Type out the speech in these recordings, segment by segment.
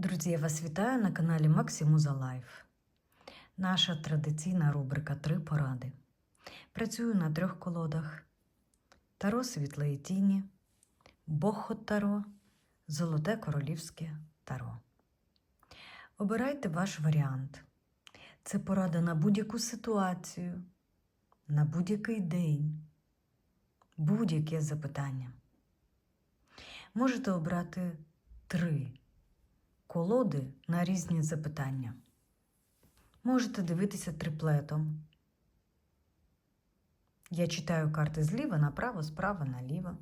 Друзі, я вас вітаю на каналі Максимуза Лайф. Наша традиційна рубрика Три поради. Працюю на трьох колодах: Таро світлої тіні, Бохот Таро, Золоте Королівське Таро. Обирайте ваш варіант. Це порада на будь-яку ситуацію, на будь-який день, будь-яке запитання. Можете обрати три колоди на різні запитання. Можете дивитися триплетом. Я читаю карти зліва направо, справа наліво.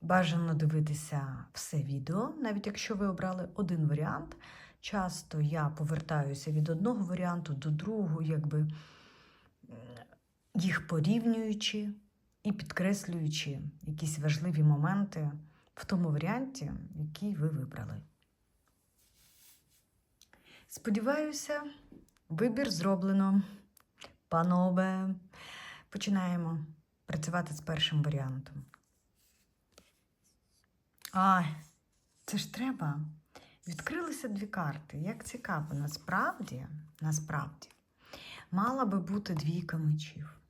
Бажано дивитися все відео, навіть якщо ви обрали один варіант. Часто я повертаюся від одного варіанту до другого, якби їх порівнюючи і підкреслюючи якісь важливі моменти в тому варіанті, який ви вибрали. Сподіваюся, вибір зроблено. Панове, починаємо працювати з першим варіантом. А, це ж треба. Відкрилися дві карти. Як цікаво, насправді, насправді, мала би бути двійка мечів.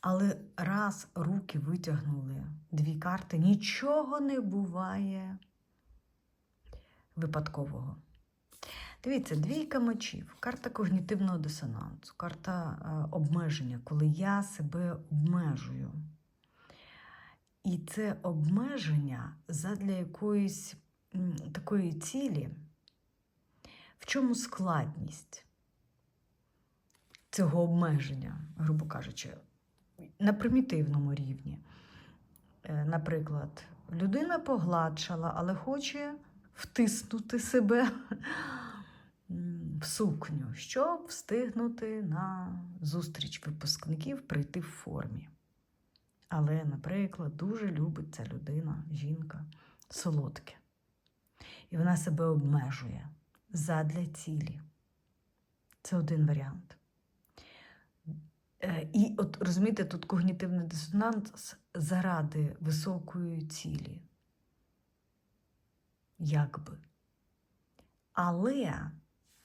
Але раз руки витягнули дві карти, нічого не буває випадкового. Дивіться, двійка мечів, карта когнітивного дисонансу, карта е, обмеження, коли я себе обмежую. І це обмеження задля якоїсь такої цілі, в чому складність цього обмеження, грубо кажучи, на примітивному рівні. Е, Наприклад, людина погладшала, але хоче втиснути себе в сукню, щоб встигнути на зустріч випускників прийти в формі. Але, наприклад, дуже любить ця людина, жінка, солодке. І вона себе обмежує задля цілі. Це один варіант. Е, І от розумієте, тут когнітивний дисонанс заради високої цілі. Якби. Але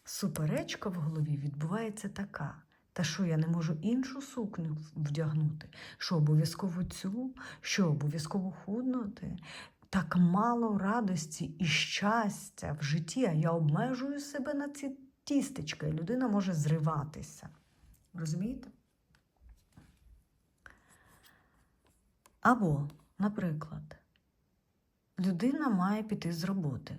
суперечка в голові відбувається така. Та що я не можу іншу сукню вдягнути? Що обов'язково цю, що обов'язково худнути? Так мало радості і щастя в житті, а я обмежую себе на ці тістечка, і людина може зриватися. Розумієте? Або, наприклад, людина має піти з роботи.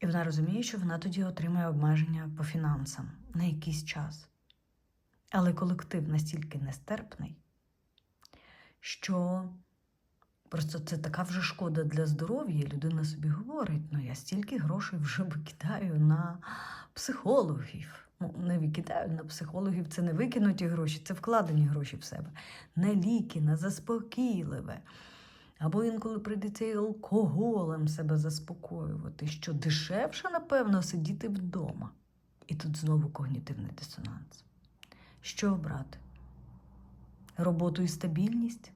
І вона розуміє, що вона тоді отримає обмеження по фінансам на якийсь час. Але колектив настільки нестерпний, що просто це така вже шкода для здоров'я, людина собі говорить: ну я стільки грошей вже викидаю на психологів. Ну, не викидаю на психологів, це не викинуті гроші, це вкладені гроші в себе. На ліки, на заспокійливе. Або інколи прийдеться і алкоголем себе заспокоювати, що дешевше, напевно, сидіти вдома. І тут знову когнітивний дисонанс. Що обрати? Роботу і стабільність?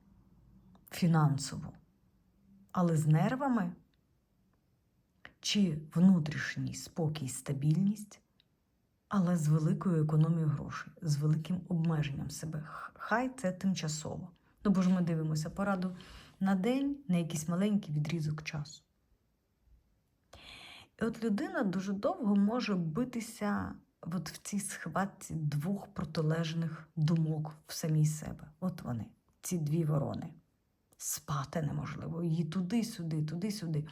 Фінансову. Але з нервами? Чи внутрішній спокій, стабільність, але з великою економією грошей, з великим обмеженням себе. Хай це тимчасово. Ну, бо ж ми дивимося пораду на день на якийсь маленький відрізок часу. І от людина дуже довго може битися от в цій схватці двох протилежних думок в самій себе. От вони, ці дві ворони. Спати неможливо, її туди-сюди, туди-сюди.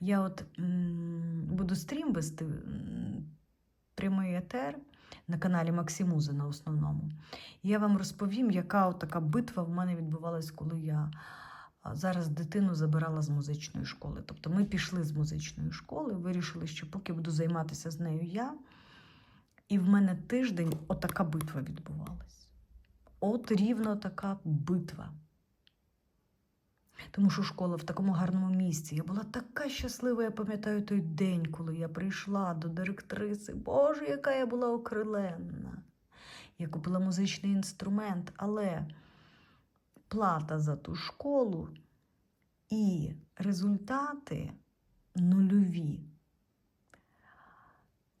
Я от м, буду стрім вести прямий етер на каналі Максимуза на основному. Я вам розповім, яка от така битва в мене відбувалась, коли я зараз дитину забирала з музичної школи. Тобто ми пішли з музичної школи, вирішили, що поки буду займатися з нею я. І в мене тиждень отака битва відбувалась. От рівно така битва. Тому що школа в такому гарному місці. Я була така щаслива, я пам'ятаю той день, коли я прийшла до директриси. Боже, яка я була окриленна. Я купила музичний інструмент, але плата за ту школу І результати нульові.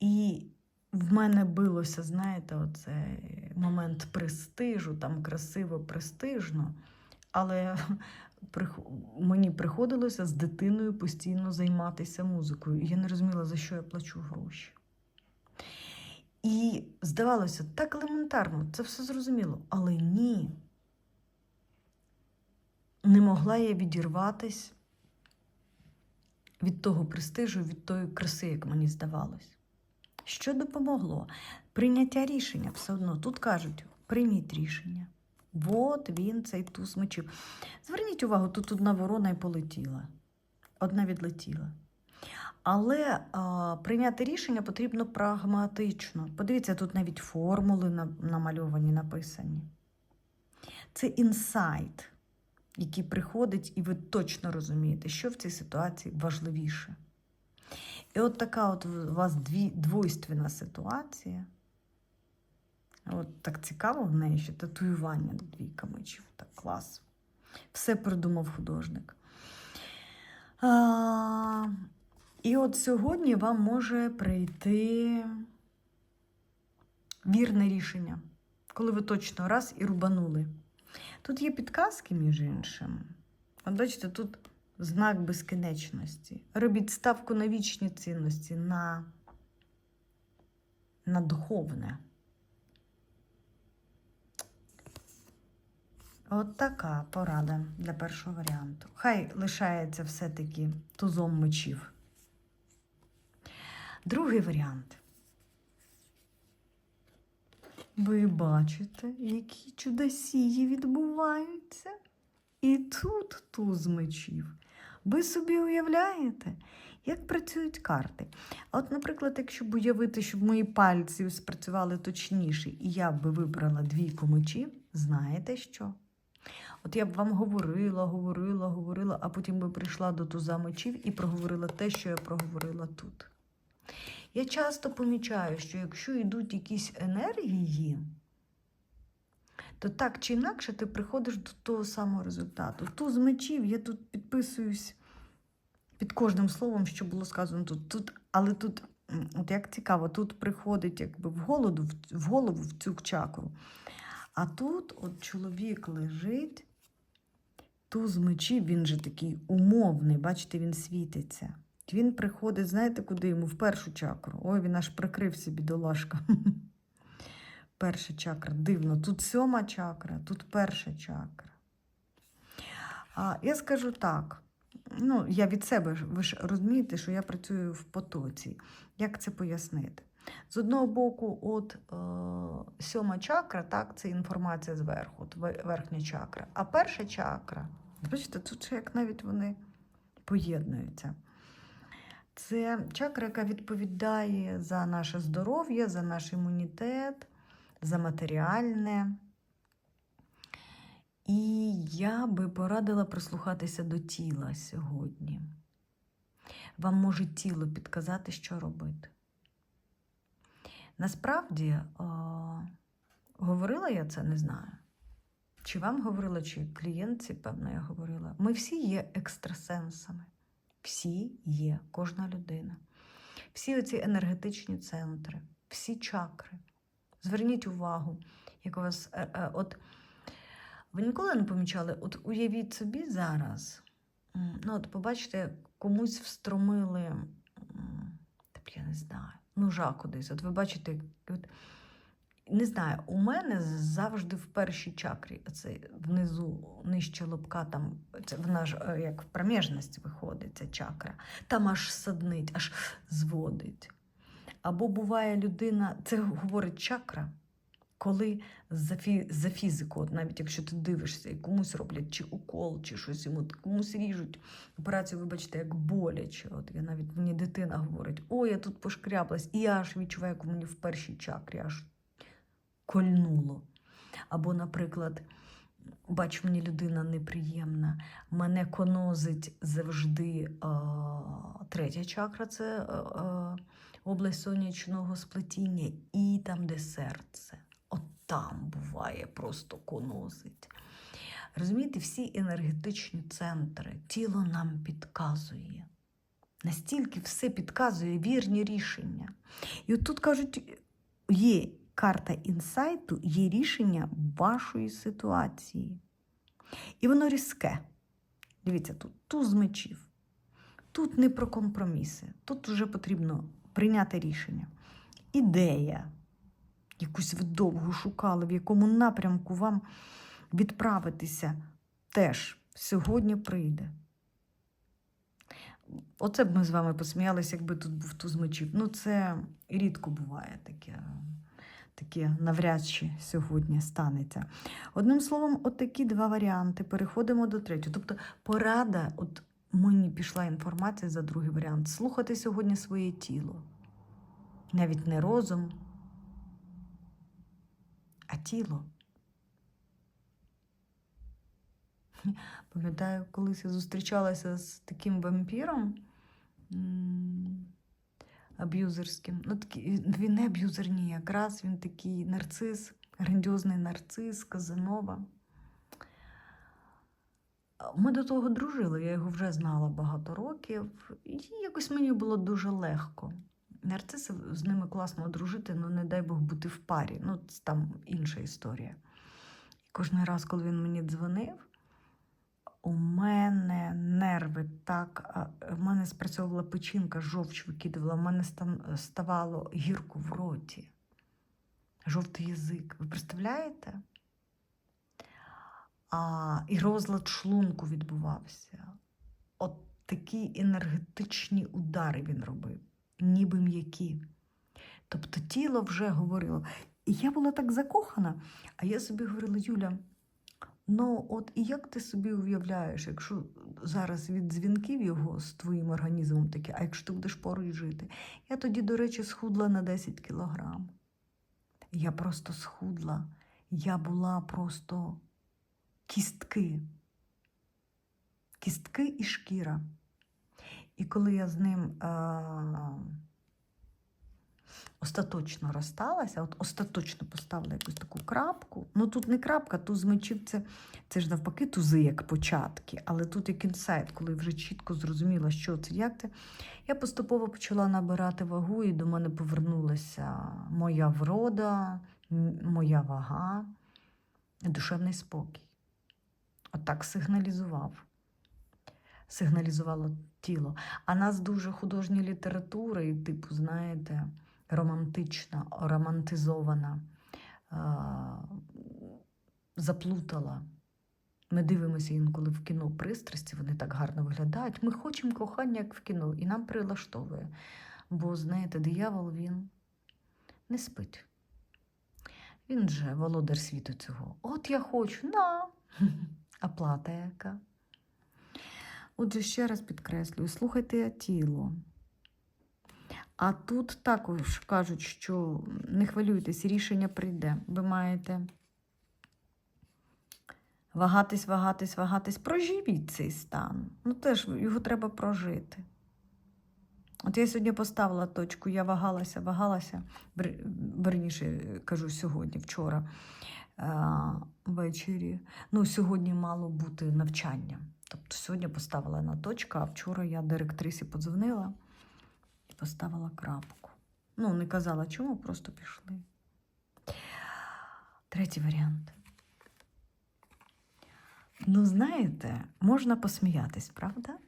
І в мене билося, знаєте, оцей момент престижу, там красиво, престижно. Але мені приходилося з дитиною постійно займатися музикою. І я не розуміла, за що я плачу гроші. І здавалося, так елементарно, це все зрозуміло. Але ні. Не могла я відірватись від того престижу, від тої краси, як мені здавалось. Що допомогло? Прийняття рішення все одно. Тут кажуть, прийміть рішення. От він, цей туз мечів. Зверніть увагу, тут одна ворона і полетіла, одна відлетіла. Але а, прийняти рішення потрібно прагматично. Подивіться, тут навіть формули намальовані, написані. Це інсайт, який приходить, і ви точно розумієте, що в цій ситуації важливіше. І от така от у вас дві, двойственна ситуація. От так цікаво в неї, що татуювання двійка мечів. Так клас. Все придумав художник. А, і от сьогодні вам може прийти вірне рішення, коли ви точно раз і рубанули. Тут є підказки, між іншим. От бачите, тут знак безкінечності. Робіть ставку на вічні цінності, на, на духовне. От така порада для першого варіанту. Хай лишається все-таки тузом мечів. Другий варіант. Ви бачите, які чудосії відбуваються. І тут туз мечів. Ви собі уявляєте, як працюють карти? От, наприклад, якщо б уявити, щоб мої пальці спрацювали точніше, і я би вибрала двійку мечів, знаєте що? От я б вам говорила, говорила, говорила, а потім би прийшла до туза мечів і проговорила те, що я проговорила тут. Я часто помічаю, що якщо йдуть якісь енергії, то так чи інакше ти приходиш до того самого результату. Туз мечів, я тут підписуюсь під кожним словом, що було сказано тут. тут але тут, от як цікаво, тут приходить якби в голову, в- в голову в цю чакру. А тут от чоловік лежить, туз мечів, він же такий умовний, бачите, він світиться. Він приходить, знаєте, куди йому? В першу чакру. Ой, він аж прикрився, бідолашка. Перша чакра, дивно. Тут сьома чакра, тут перша чакра. А, я скажу так. Ну, я від себе, ви ж розумієте, що я працюю в потоці. Як це пояснити? З одного боку, от е, сьома чакра, так, це інформація зверху, от верхня чакра. А перша чакра, бачите, тут ще як навіть вони поєднуються. Це чакра, яка відповідає за наше здоров'я, за наш імунітет, за матеріальне. І я би порадила прислухатися до тіла сьогодні. Вам може тіло підказати, що робити. Насправді, е, говорила я це, не знаю. Чи вам говорила, чи клієнтці, певно, я говорила. Ми всі є екстрасенсами. Всі є, кожна людина. Всі оці енергетичні центри, всі чакри. Зверніть увагу, як у вас. е, е, от, ви ніколи не помічали, от уявіть собі зараз, ну от побачите, комусь встромили, м, та б я не знаю, ножа кудись. От ви бачите, от, не знаю, у мене завжди в першій чакрі, це внизу, нижче лобка, там це вона ж е, як в проміжність виходить, ця чакра. Там аж саднить, аж зводить. Або буває людина, це говорить чакра, коли за, фі, за фізику, навіть якщо ти дивишся, і комусь роблять чи укол, чи щось йому, комусь ріжуть операцію, вибачте, як боляче. От я навіть мені дитина говорить, о, я тут пошкряблась, і я аж відчуваю, як мені в першій чакрі аж кольнуло. Або, наприклад, бач, мені людина неприємна, мене конозить завжди а, третя чакра це а, область сонячного сплетіння, і там, де серце. От там буває просто конозить. Розумієте, всі енергетичні центри, тіло нам підказує. Настільки все підказує вірні рішення. І от тут кажуть, є карта інсайту, є рішення вашої ситуації. І воно різке. Дивіться, тут туз мечів. Тут не про компроміси. Тут вже потрібно прийняти рішення. Ідея, якусь ви довго шукали, в якому напрямку вам відправитися, теж сьогодні прийде. Оце б ми з вами посміялися, якби тут був туз мечів. Ну, це рідко буває таке. Таке навряд чи сьогодні станеться. Одним словом, от такі два варіанти. Переходимо до третього. Тобто, порада, от мені пішла інформація за другий варіант. Слухати сьогодні своє тіло. Навіть не розум, а тіло. Пам'ятаю, колись я зустрічалася з таким вампіром аб'юзерським. Ну, такий, він не аб'юзер, ні, якраз він такий нарцис, грандіозний нарцис, Казанова. Ми до того дружили, я його вже знала багато років, і якось мені було дуже легко. Нарциси з ними класно дружити, ну не дай Бог бути в парі. Ну, там інша історія. І кожен раз, коли він мені дзвонив, у мене нерви так, в мене спрацьовувала печінка, жовч викидувала, в мене ставало гірко в роті. Жовтий язик. Ви представляєте? А, і розлад шлунку відбувався. От такі енергетичні удари він робив, ніби м'які. Тобто тіло вже говорило. І я була так закохана, а я собі говорила, Юля, ну от і як ти собі уявляєш, якщо зараз від дзвінків його з твоїм організмом таке, а якщо ти будеш поруч жити? Я тоді, до речі, схудла на 10 кілограм. Я просто схудла. Я була просто кістки. Кістки і шкіра. І коли я з ним а, остаточно розсталася, от остаточно поставила якусь таку крапку. Ну тут не крапка, тут з це, це ж навпаки тузи, як початки, але тут як інсайт, коли вже чітко зрозуміла, що це, як це. Я поступово почала набирати вагу, і до мене повернулася моя врода, моя вага, душевний спокій. Отак сигналізував. Сигналізувало тіло. А нас дуже художня література, і, типу, знаєте, романтична, романтизована, заплутала. Ми дивимося інколи в кіно пристрасті, вони так гарно виглядають. Ми хочемо кохання, як в кіно, і нам прилаштовує. Бо, знаєте, диявол він не спить. Він же володар світу цього. От я хочу, на. А плата яка? Отже, ще раз підкреслюю, слухайте тіло. А тут також кажуть, що не хвилюйтесь, рішення прийде. Ви маєте вагатись, вагатись, вагатись. Проживіть цей стан. Ну теж його треба прожити. От я сьогодні поставила точку, я вагалася, вагалася, верніше кажу сьогодні, вчора ввечері. Ну, сьогодні мало бути навчання. Тобто сьогодні поставила на точку, а вчора я директрисі подзвонила поставила крапку. Ну, не казала чому, просто пішли. Третій варіант. Ну, знаєте, можна посміятись, правда?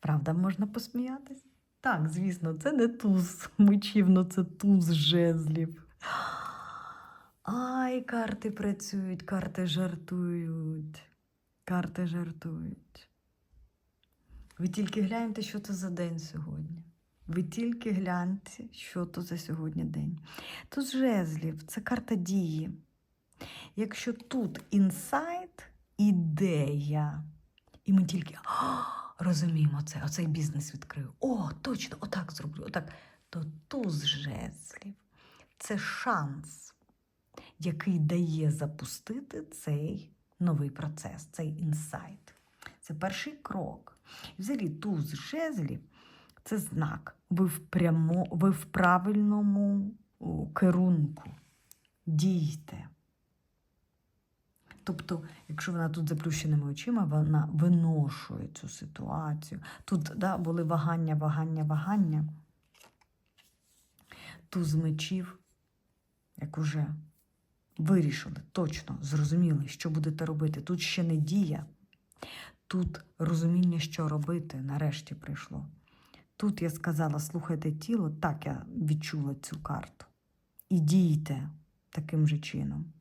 Правда, можна посміятись? Так, звісно, це не туз мечів, ну це туз жезлів. Ай, карти працюють, карти жартують. Карти жартують. Ви тільки гляньте, що це за день сьогодні. Ви тільки гляньте, що то за сьогодні день. Тут жезлів, це карта дії. Якщо тут інсайт, ідея, і ми тільки «А, розуміємо це, оцей бізнес відкрию. О, точно, отак зроблю, отак. То туз жезлів це шанс, який дає запустити цей новий процес, цей інсайт. Це перший крок. Взагалі туз жезлів це знак. Ви в, прямо, ви в правильному керунку. Дійте. Тобто, якщо вона тут заплющеними очима, вона виношує цю ситуацію. Тут да, були вагання, вагання, вагання. Туз мечів, як уже вирішили, точно зрозуміли, що будете робити. Тут ще не дія, тут розуміння, що робити, нарешті прийшло. Тут я сказала, слухайте тіло, так я відчула цю карту. І дійте таким же чином.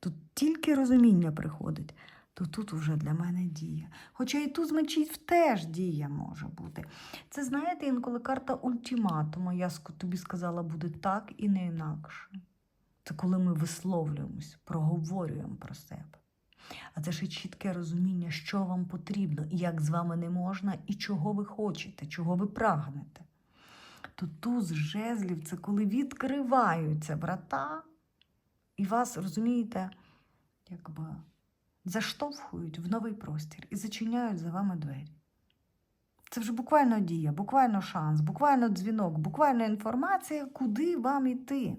Тут тільки розуміння приходить, то тут уже для мене дія. Хоча і тут з мечів теж дія може бути. Це, знаєте, інколи карта ультиматуму. Я тобі сказала, буде так і не інакше. Це коли ми висловлюємось, проговорюємо про себе. А це ще чітке розуміння, що вам потрібно, як з вами не можна, і чого ви хочете, чого ви прагнете. То туз жезлів це коли відкриваються врата, і вас, розумієте, якби заштовхують в новий простір і зачиняють за вами двері. Це вже буквально дія, буквально шанс, буквально дзвінок, буквально інформація, куди вам іти.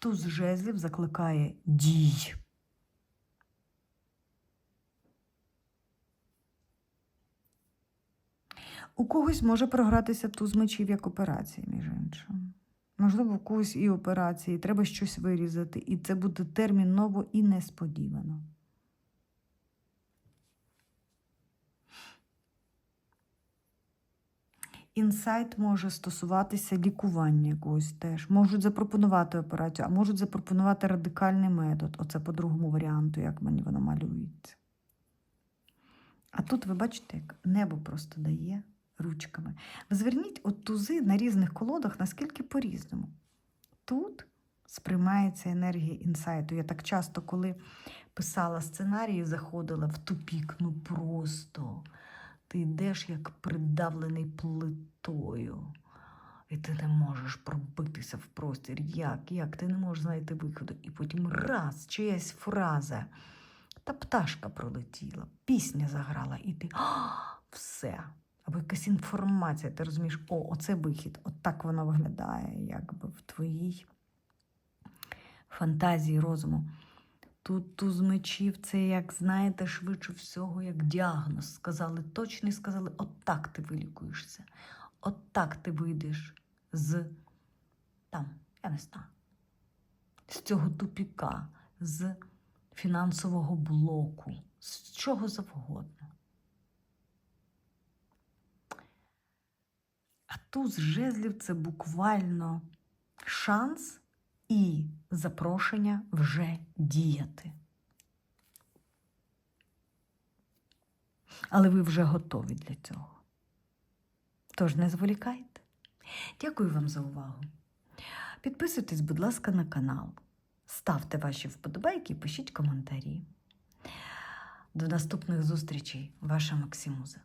Туз жезлів закликає дій. У когось може програтися туз мечів як операція, між іншим. Можливо, в когось і операції, треба щось вирізати, і це буде терміново і несподівано. Інсайт може стосуватися лікування якогось теж. Можуть запропонувати операцію, а можуть запропонувати радикальний метод. Оце по другому варіанту, як мені воно малюється. А тут ви бачите, як небо просто дає ручками. Зверніть от тузи на різних колодах, наскільки по-різному. Тут сприймається енергія інсайту. Я так часто, коли писала сценарії, заходила в тупік, ну просто ти йдеш як придавлений плитою. І ти не можеш пробитися в простір. Як? Як? Ти не можеш знайти виходу. І потім раз, чиясь фраза. Та пташка пролетіла, пісня заграла, і ти «А, все. Або якась інформація, ти розумієш, о, оце вихід. От так воно виглядає, якби в твоїй фантазії розуму. Тут туз мечів, це, як знаєте, швидше всього, як діагноз. Сказали точно і сказали, от так ти вилікуєшся, от так ти вийдеш з там, я не знаю, з цього тупіка, з фінансового блоку, з чого завгодно. А туз жезлів це буквально шанс і запрошення вже діяти. Але ви вже готові для цього. Тож не зволікайте. Дякую вам за увагу. Підписуйтесь, будь ласка, на канал. Ставте ваші вподобайки і пишіть коментарі. До наступних зустрічей, ваша Максимуза.